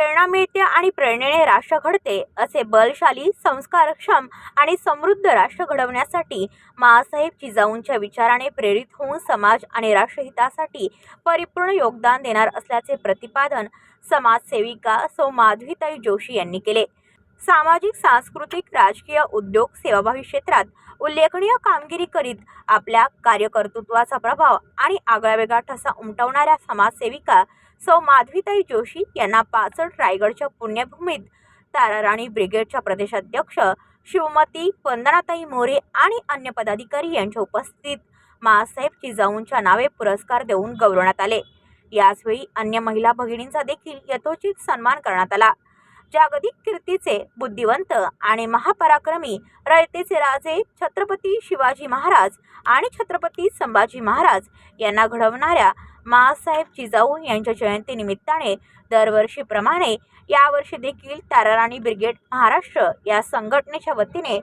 प्रेरणा मिळते आणि प्रेरणेने राष्ट्र घडते असे बलशाली संस्कारक्षम आणि समृद्ध राष्ट्र घडवण्यासाठी माँसाहेब जिजाऊंच्या विचाराने प्रेरित होऊन समाज आणि राष्ट्रहितासाठी परिपूर्ण योगदान देणार असल्याचे प्रतिपादन समाजसेविका सौ माधवीताई जोशी यांनी केले. सामाजिक सांस्कृतिक राजकीय उद्योग सेवाभावी क्षेत्रात उल्लेखनीय कामगिरी करीत आपल्या कार्यकर्तृत्वाचा प्रभाव आणि आगळावेगळा ठसा उमटवणाऱ्या समाजसेविका सौ माधवीताई जोशी यांना पाचड रायगडच्या पुण्यभूमीत ताराराणी ब्रिगेडच्या प्रदेशाध्यक्ष शिवमती वंदनाताई मोरे आणि अन्य पदाधिकारी यांच्या उपस्थितीत माँसाहेब जिजाऊंच्या नावे पुरस्कार देऊन गौरवण्यात आले. याचवेळी अन्य महिला भगिनींचा देखील यथोचित सन्मान करण्यात आला. जागतिक कीर्तीचे बुद्धिवंत आणि महापराक्रमी रयतेचे राजे छत्रपती शिवाजी महाराज आणि छत्रपती संभाजी महाराज यांना घडवणाऱ्या माँसाहेब जिजाऊ यांच्या जयंतीनिमित्ताने दरवर्षीप्रमाणे यावर्षी देखील ताराराणी ब्रिगेड महाराष्ट्र या संघटनेच्या वतीने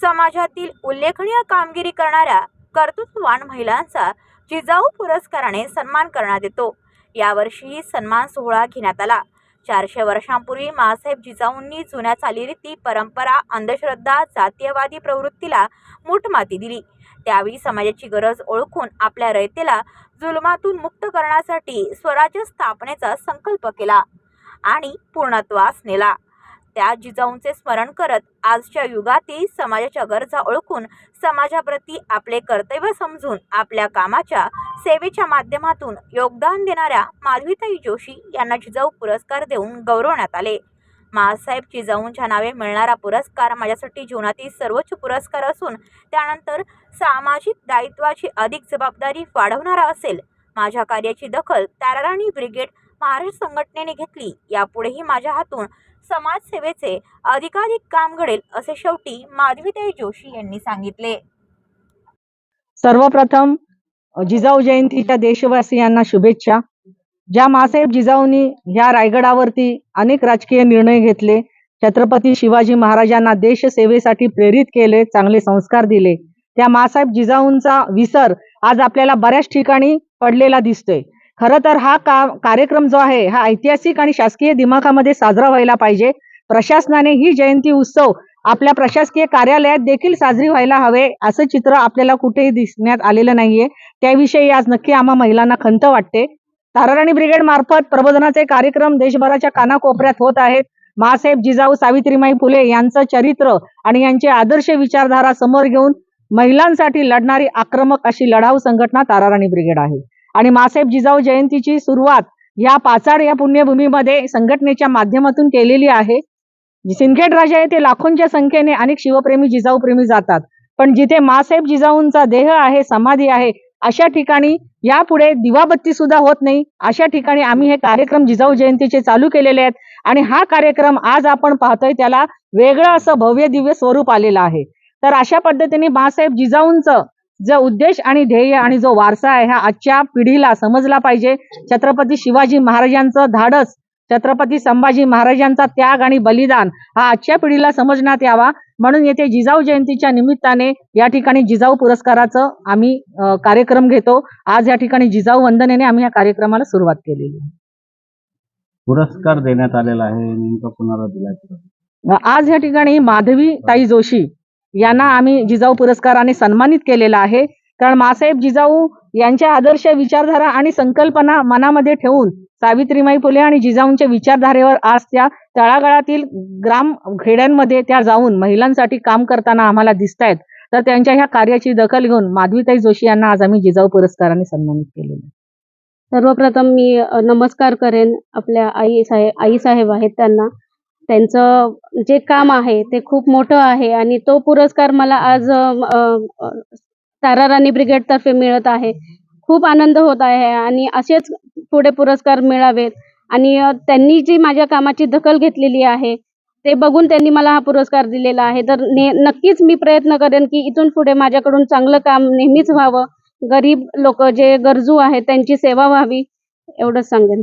समाजातील उल्लेखनीय कामगिरी करणाऱ्या कर्तृत्ववान महिलांचा जिजाऊ पुरस्काराने सन्मान करण्यात येतो. यावर्षीही सन्मान सोहळा घेण्यात आला. चारशे वर्षांपूर्वी माँसाहेब जिजाऊंनी जुन्या चालीरीती परंपरा अंधश्रद्धा जातीयवादी प्रवृत्तीला मूठमाती दिली. त्यावेळी समाजाची गरज ओळखून आपल्या रयतेला जुलमातून मुक्त करण्यासाठी स्वराज्य स्थापनेचा संकल्प केला आणि पूर्णत्वास नेला. त्या जिजाऊंचे स्मरण करत आजच्या युगातील समाजाच्या गरजा ओळखून समाजाप्रती आपले कर्तव्य समजून आपल्या कामाच्या सेवेच्या माध्यमातून योगदान देणाऱ्या माधवीताई जोशी यांना जिजाऊ पुरस्कार देऊन गौरवण्यात आले. माँसाहेब जिजाऊंच्या नावे मिळणारा पुरस्कार माझ्यासाठी जीवनातील सर्वोच्च पुरस्कार असून त्यानंतर सामाजिक दायित्वाची अधिक जबाबदारी वाढवणारा असेल. माझ्या कार्याची दखल ताराराणी ब्रिगेड महाराष्ट्र संघटनेने घेतली. यापुढेही माझ्या हातून समाजसेवेचे अधिकाधिक काम घडेल असे शेवटी माधवीताई जोशी यांनी सांगितले. सर्वप्रथम जिजाऊ जयंतीच्या देशवासियांना शुभेच्छा. ज्या मासाहेब जिजाऊंनी ह्या रायगडावरती अनेक राजकीय निर्णय घेतले छत्रपती शिवाजी महाराजांना देशसेवेसाठी प्रेरित केले चांगले संस्कार दिले त्या मासाहेब जिजाऊंचा विसर आज आपल्याला बऱ्याच ठिकाणी पडलेला दिसतोय. खरं तर हा का कार्यक्रम जो आहे हा ऐतिहासिक आणि शासकीय दिमाखामध्ये साजरा व्हायला पाहिजे. प्रशासनाने ही जयंती उत्सव आपल्या प्रशासकीय कार्यालयात देखील साजरी व्हायला हवे असं चित्र आपल्याला कुठेही दिसण्यात आलेलं नाहीये. त्याविषयी आज नक्की आम्हा महिलांना खंत वाटते. ताराराणी ब्रिगेड मार्फत प्रबोधनाचे कार्यक्रम देशभराच्या कानाकोपऱ्यात होत आहेत. मासाहेब जिजाऊ सावित्रीमाई फुले यांचं चरित्र आणि यांचे आदर्श विचारधारा समोर घेऊन महिलांसाठी लढणारी आक्रमक अशी लढाऊ संघटना ताराराणी ब्रिगेड आहे. आणि मासाहेब जिजाऊ जयंतीची सुरुवात या पाचाड या पुण्यभूमीमध्ये संघटनेच्या माध्यमातून केलेली आहे. सिंदखेड राजा येथे लाखोंच्या संख्येने अनेक शिवप्रेमी जिजाऊ प्रेमी जातात. पण जिथे मासाहेब जिजाऊंचा देह आहे समाधी आहे अशा ठिकाणी यापुढे दिवाबत्ती सुद्धा होत नाही. अशा ठिकाणी आम्ही हे कार्यक्रम जिजाऊ जयंतीचे चालू केलेले आहेत आणि हा कार्यक्रम आज आपण पाहतोय त्याला वेगळं असं भव्य दिव्य स्वरूप आलेलं आहे. तर अशा पद्धतीने बाळासाहेब जिजाऊंचं जो उद्देश आणि ध्येय आणि जो वारसा आहे हा आजच्या पिढीला समजला पाहिजे. छत्रपती शिवाजी महाराजांचं धाडस छत्रपती संभाजी महाराजांचा त्याग आणि बलिदान हा आजच्या पिढीला समजण्यात यावा. म्हणून येथे जिजाऊ जयंतीच्या निमित्ताने या ठिकाणी जिजाऊ पुरस्काराचं आम्ही कार्यक्रम घेतो. आज या ठिकाणी जिजाऊ वंदनेने आम्ही या कार्यक्रमाला सुरुवात केलेली आहे. पुरस्कार देण्यात आलेला आहे नेमका कुणाला दिला आज या ठिकाणी माधवी ताई जोशी यांना आम्ही जिजाऊ पुरस्काराने सन्मानित केलेला आहे. कारण मासाहेब जिजाऊ यांच्या आदर्श विचारधारा आणि संकल्पना मनामध्ये ठेवून सावित्रीमाई फुले आणि जिजाऊंच्या विचारधारेवर आज त्या तळागाळातील ग्राम खेड्यांमध्ये त्या जाऊन महिलांसाठी काम करताना आम्हाला दिसत आहेत तर त्यांच्या ह्या कार्याची दखल घेऊन माधवीताई जोशी यांना आज आम्ही जिजाऊ पुरस्काराने सन्मानित केलेलं आहे. सर्वप्रथम मी नमस्कार करेन. आपल्या आई साहेब आई साहेब आहेत त्यांना. त्यांचं जे काम आहे ते खूप मोठं आहे आणि तो पुरस्कार मला आज अ, अ, ताराराणी ब्रिगेड तर्फे मिळत आहे. खूप आनंद होत आहे आणि असेच पुढे पुरस्कार मिळावेत. आणि त्यांनी जी माझ्या कामाची दखल घेतलेली आहे ते बघून त्यांनी मला हा पुरस्कार दिलेला आहे. तर ने नक्कीच मी प्रयत्न करेन की इथून पुढे माझ्याकडून चांगलं काम नेहमीच व्हावं. गरीब लोक जे गरजू आहेत त्यांची सेवा व्हावी एवढंच सांगेन.